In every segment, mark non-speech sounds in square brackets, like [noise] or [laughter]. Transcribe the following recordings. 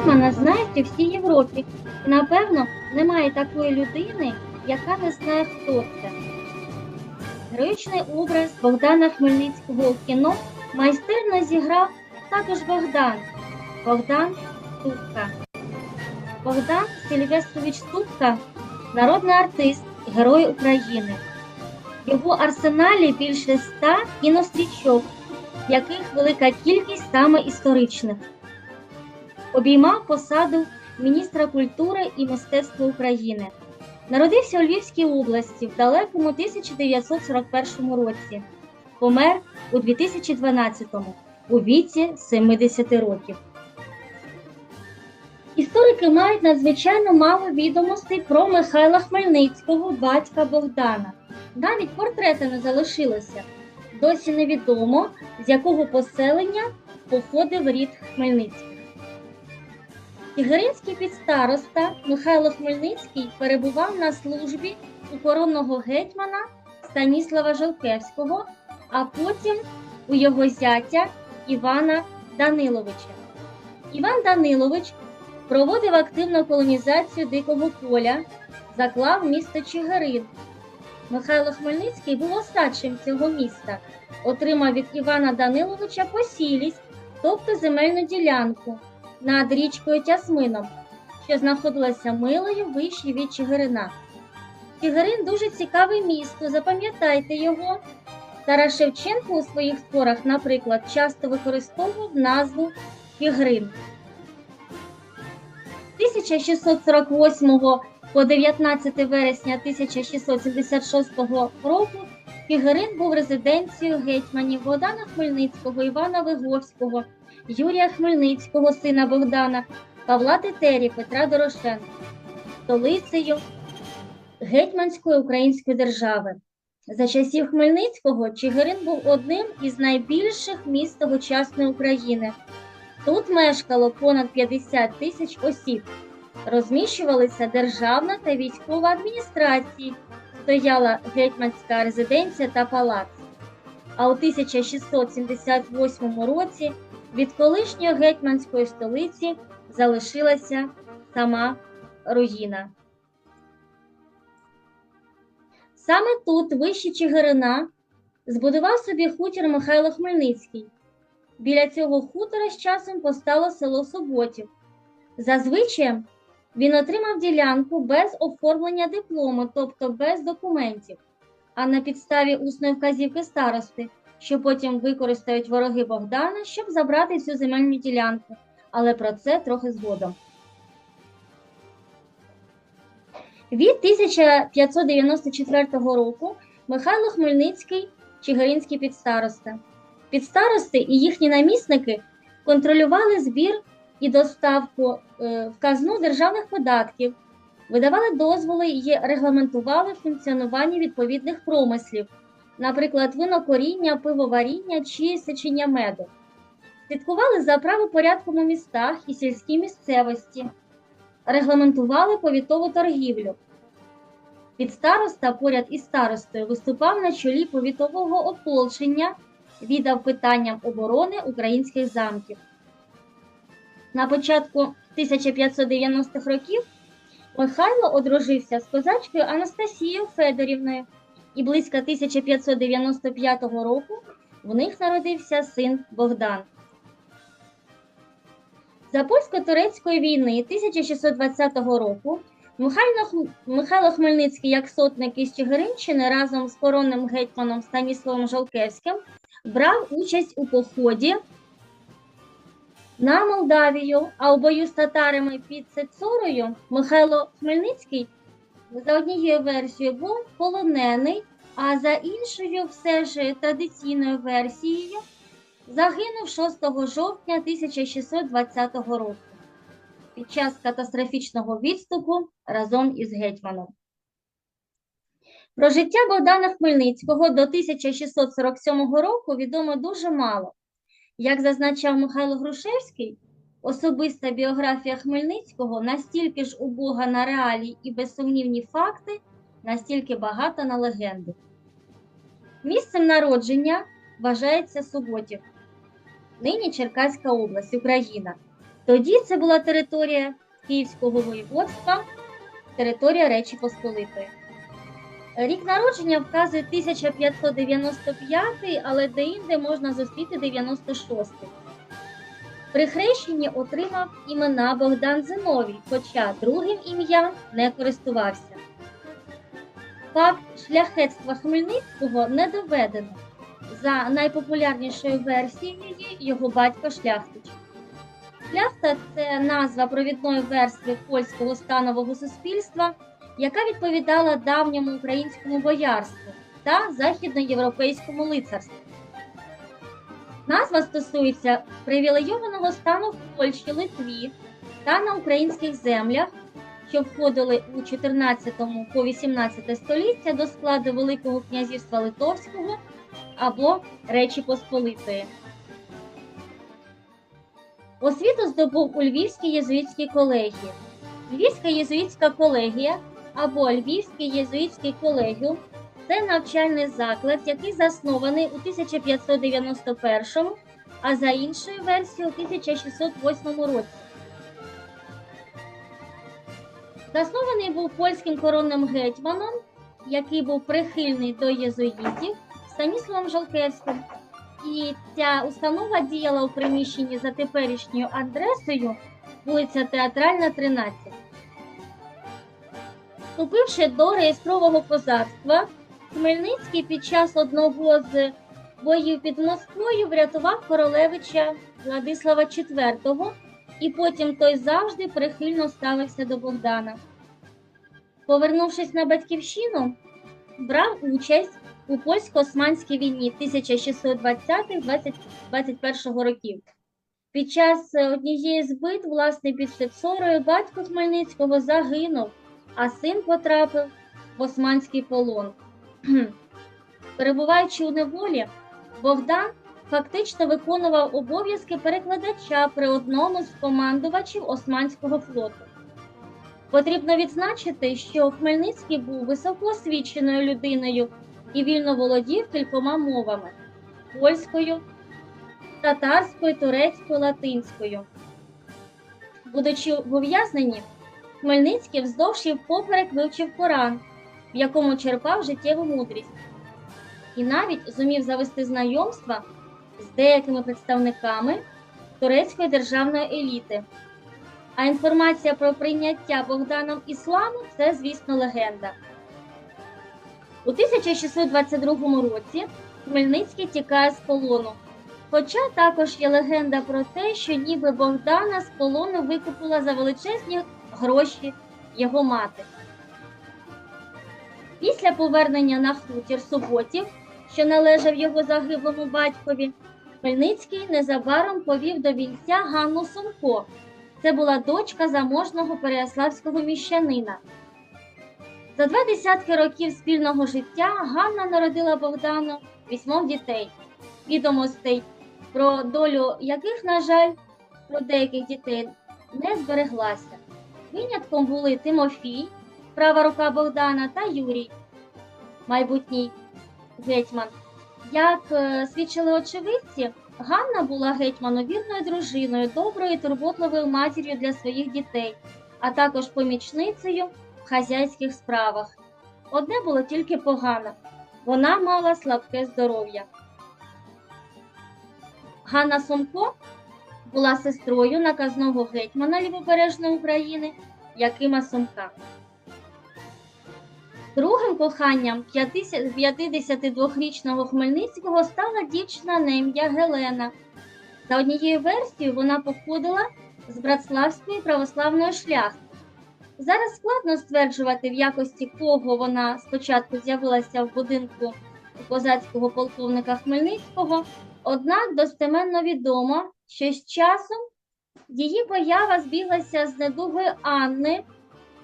гетьмана знають у всій Європі. І, напевно, немає такої людини, яка не знає, хто це. Героїчний образ Богдана Хмельницького у кіно майстерно зіграв також Богдан. Богдан Ступка. Богдан Сильвестрович Ступка народний артист, герой України. В його арсеналі більше ста кінострічок, яких велика кількість саме історичних. Обіймав посаду міністра культури і мистецтва України. Народився у Львівській області в далекому 1941 році. Помер у 2012-му у віці 70 років. Історики мають надзвичайно мало відомостей про Михайла Хмельницького, батька Богдана. Навіть портрета не залишилося. Досі невідомо, з якого поселення походив рід Хмельницьких. Тігеринський підстароста Михайло Хмельницький перебував на службі у коронного гетьмана Станіслава Жолкевського, а потім у його зятя Івана Даниловича. Іван Данилович проводив активну колонізацію дикого поля, заклав місто Чигирин. Михайло Хмельницький був остатчим цього міста, отримав від Івана Даниловича посілість, тобто земельну ділянку над річкою Тясмином, що знаходилася милою вище від Чигирина. Чигирин дуже цікаве місто, запам'ятайте його. Тарас Шевченко у своїх творах, наприклад, часто використовував назву Чигирин. 1648 по 19 вересня 1676 року Чигирин був резиденцією гетьманів Богдана Хмельницького, Івана Виговського, Юрія Хмельницького, сина Богдана, Павла Тетері, Петра Дорошенка, столицею Гетьманської української держави. За часів Хмельницького Чигирин був одним із найбільших міст тогочасної України. Тут мешкало понад 50 тисяч осіб. Розміщувалися державна та військова адміністрації, стояла гетьманська резиденція та палац. А у 1678 році від колишньої гетьманської столиці залишилася сама руїна. Саме тут, вище Чигирина, збудував собі хутір Михайло Хмельницький. Біля цього хутора з часом постало село Суботів. Зазвичай він отримав ділянку без оформлення диплому, тобто без документів, а на підставі усної вказівки старости, що потім використають вороги Богдана, щоб забрати цю земельну ділянку. Але про це трохи згодом. Від 1594 року Михайло Хмельницький Чигиринський підстароста. Підстарости і їхні намісники контролювали збір і доставку е, в казну державних податків, видавали дозволи і регламентували функціонування відповідних промислів, наприклад, винокоріння, пивоваріння чи сечення меду. Слідкували за правопорядком у містах і сільській місцевості, регламентували повітову торгівлю. Підстароста поряд із старостою виступав на чолі повітового ополчення, віддав питанням оборони українських замків. На початку 1590-х років Михайло одружився з козачкою Анастасією Федорівною, і близько 1595 року в них народився син Богдан. За польсько-турецької війни 1620 року Михайло, Хмельницький, як сотник із Чигиринщини, разом з коронним гетьманом Станіславом Жолкевським брав участь у поході на Молдавію, а у бою з татарами під Сецорою Михайло Хмельницький за однією версією був полонений, а за іншою, все ж традиційною версією, загинув 6 жовтня 1620 року під час катастрофічного відступу разом із гетьманом. Про життя Богдана Хмельницького до 1647 року відомо дуже мало. Як зазначав Михайло Грушевський, особиста біографія Хмельницького настільки ж убога на реалії і безсумнівні факти, настільки багата на легенди. Місцем народження вважається Суботів, нині Черкаська область, Україна. Тоді це була територія Київського воєводства, територія Речі Посполитої. Рік народження вказує 1595, але деінде можна зустріти 96. При хрещенні отримав імена Богдан Зиновій, хоча другим ім'ям не користувався. Факт шляхетства Хмельницького не доведено. За найпопулярнішою версією його батько Шляхтич. Шляхта це назва провідної верстви польського станового суспільства, яка відповідала давньому українському боярству та західноєвропейському лицарству. Назва стосується привілейованого стану в Польщі, Литві та на українських землях, що входили у 14 по 18 століття до складу Великого князівства Литовського або Речі Посполитої. Освіту здобув у Львівській єзуїтській колегії. Львівська єзуїтська колегія або Львівський єзуїтський колегіум це навчальний заклад, який заснований у 1591, а за іншою версією у 1608 році. Заснований був польським коронним гетьманом, який був прихильний до єзуїтів Станіславом Жалкевським. І ця установа діяла у приміщенні за теперішньою адресою вулиця Театральна, 13. Вступивши до реєстрового козацтва, Хмельницький під час одного з боїв під Москвою врятував королевича Владислава IV, і потім той завжди прихильно ставився до Богдана. Повернувшись на батьківщину, брав участь у польсько-османській війні 1620-21 років. Під час однієї з битв, власне, під Севсорою, батько Хмельницького загинув, а син потрапив в османський полон. [clears throat] Перебуваючи у неволі, Богдан фактично виконував обов'язки перекладача при одному з командувачів Османського флоту. Потрібно відзначити, що Хмельницький був високоосвіченою людиною і вільно володів кількома мовами польською, татарською, турецькою, латинською. Будучи в ув'язненні, Хмельницький вздовж і впоперек вивчив Коран, в якому черпав життєву мудрість, і навіть зумів завести знайомства з деякими представниками турецької державної еліти. А інформація про прийняття Богданом ісламу це, звісно, легенда. У 1622 році Хмельницький тікає з полону. Хоча також є легенда про те, що ніби Богдана з полону викупила за величезні гроші його мати. Після повернення на хутір суботів, що належав його загиблому батькові, Хмельницький незабаром повів до вінця Ганну Сумко. Це була дочка заможного переяславського міщанина. За два десятки років спільного життя Ганна народила Богдану вісьмох дітей, відомостей, про долю яких, на жаль, про деяких дітей не збереглася. Винятком були Тимофій, права рука Богдана та Юрій, майбутній гетьман. Як е, свідчили очевидці, Ганна була гетьману вірною дружиною, доброю і турботливою матір'ю для своїх дітей, а також помічницею в хазяйських справах. Одне було тільки погано вона мала слабке здоров'я. Ганна Сумко була сестрою наказного гетьмана Лівобережної України Якима Сумка. Другим коханням 52-річного Хмельницького стала дівчина на ім'я Гелена. За однією версією, вона походила з Братславської православної шляхти. Зараз складно стверджувати, в якості кого вона спочатку з'явилася в будинку козацького полковника Хмельницького, однак достеменно відомо, що з часом її поява збіглася з недугою Анни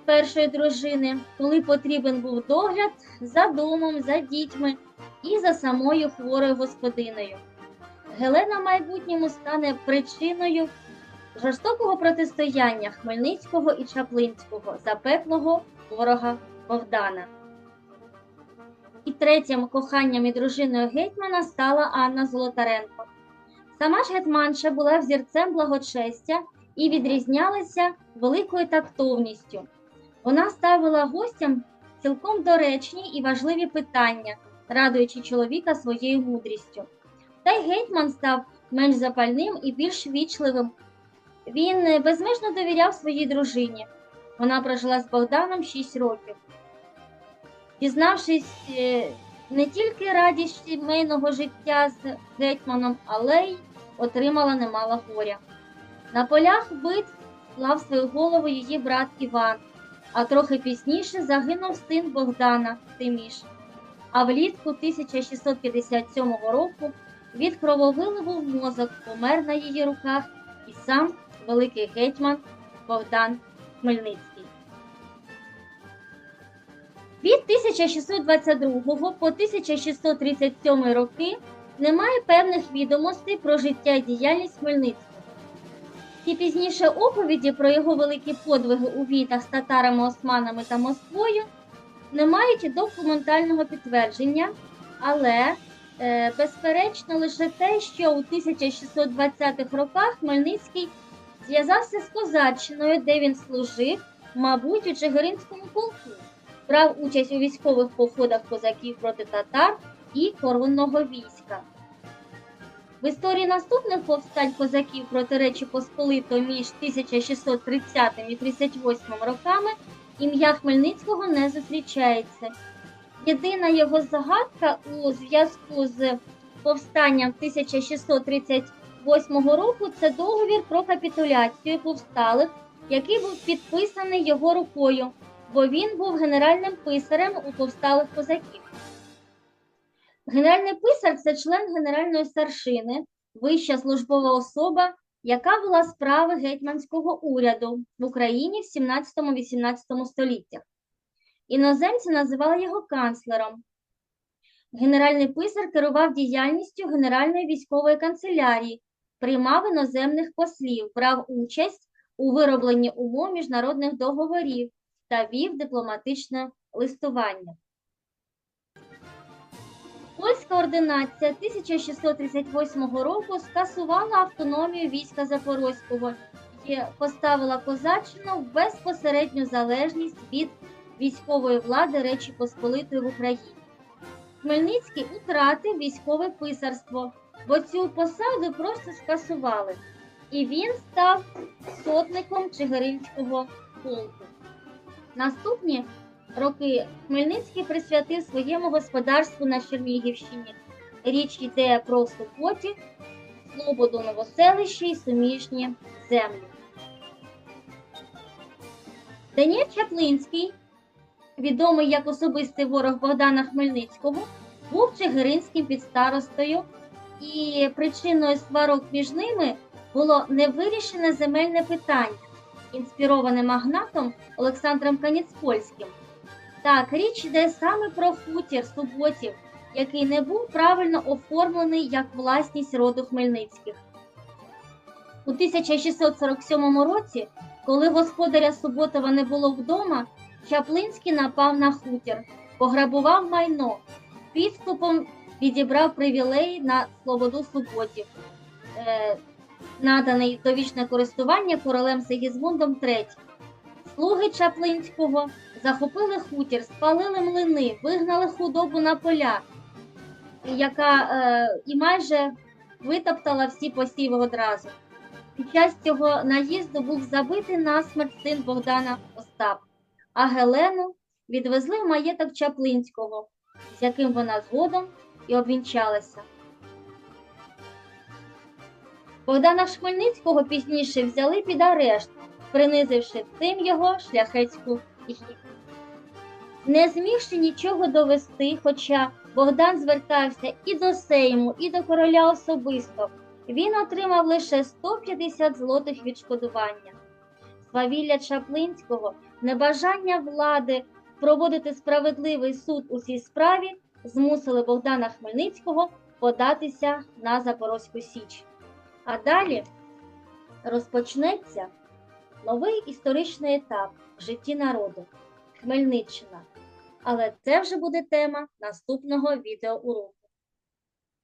першої дружини, коли потрібен був догляд за домом, за дітьми і за самою хворою господинею. Гелена в майбутньому стане причиною жорстокого протистояння Хмельницького і Чаплинського запеклого ворога Богдана. І третім коханням і дружиною гетьмана стала Анна Золотаренко. Сама ж гетьманша була взірцем благочестя і відрізнялася великою тактовністю. Вона ставила гостям цілком доречні і важливі питання, радуючи чоловіка своєю мудрістю. Та й гетьман став менш запальним і більш вічливим. Він безмежно довіряв своїй дружині. Вона прожила з Богданом 6 років. Дізнавшись е, не тільки радість сімейного життя з гетьманом, але й отримала немало горя. На полях битв клав свою голову її брат Іван, а трохи пізніше загинув син Богдана Тиміш. А влітку 1657 року від крововиливу в мозок помер на її руках і сам великий гетьман Богдан Хмельницький. Від 1622 по 1637 роки немає певних відомостей про життя і діяльність Хмельницького. Ті пізніше оповіді про його великі подвиги у війнах з татарами, османами та Москвою не мають документального підтвердження, але е, безперечно лише те, що у 1620-х роках Хмельницький зв'язався з Козаччиною, де він служив, мабуть, у Чигиринському полку, брав участь у військових походах козаків проти татар і коронного війська. В історії наступних повстань козаків проти Речі Посполито між 1630 і 38 роками ім'я Хмельницького не зустрічається. Єдина його загадка у зв'язку з повстанням 1638 року це договір про капітуляцію повсталих, який був підписаний його рукою, бо він був генеральним писарем у повсталих козаків. Генеральний писар це член генеральної старшини, вища службова особа, яка вела справи гетьманського уряду в Україні в 17-18 століттях. Іноземці називали його канцлером. Генеральний писар керував діяльністю Генеральної військової канцелярії, приймав іноземних послів, брав участь у виробленні умов міжнародних договорів та вів дипломатичне листування. Польська ординація 1638 року скасувала автономію війська Запорозького і поставила Козаччину в безпосередню залежність від військової влади Речі Посполитої в Україні. Хмельницький втратив військове писарство, бо цю посаду просто скасували, і він став сотником Чигиринського полку. Наступні роки Хмельницький присвятив своєму господарству на Чернігівщині. Річ йде про Супоті, Слободу Новоселище і суміжні землі. Даніель Чаплинський, відомий як особистий ворог Богдана Хмельницького, був чигиринським підстаростою, і причиною сварок між ними було невирішене земельне питання, інспіроване магнатом Олександром Каніцпольським. Так, річ йде саме про хутір суботів, який не був правильно оформлений як власність роду Хмельницьких. У 1647 році, коли господаря Суботова не було вдома, Чаплинський напав на хутір, пограбував майно, підступом відібрав привілеї на Слободу Суботів, е, наданий довічне користування королем Сигізмундом III. Слуги Чаплинського захопили хутір, спалили млини, вигнали худобу на поля, яка е, і майже витоптала всі посіви одразу. Під час цього наїзду був забитий насмерть син Богдана Остап, а Гелену відвезли в маєток Чаплинського, з яким вона згодом і обвінчалася. Богдана Хмельницького пізніше взяли під арешт, принизивши цим його шляхетську. Не змігши нічого довести, хоча Богдан звертався і до Сейму, і до короля особисто, він отримав лише 150 злотих відшкодування. Свавілля Чаплинського, небажання влади проводити справедливий суд у цій справі змусили Богдана Хмельницького податися на Запорозьку Січ. А далі розпочнеться новий історичний етап в житті народу Хмельниччина. Але це вже буде тема наступного відеоуроку.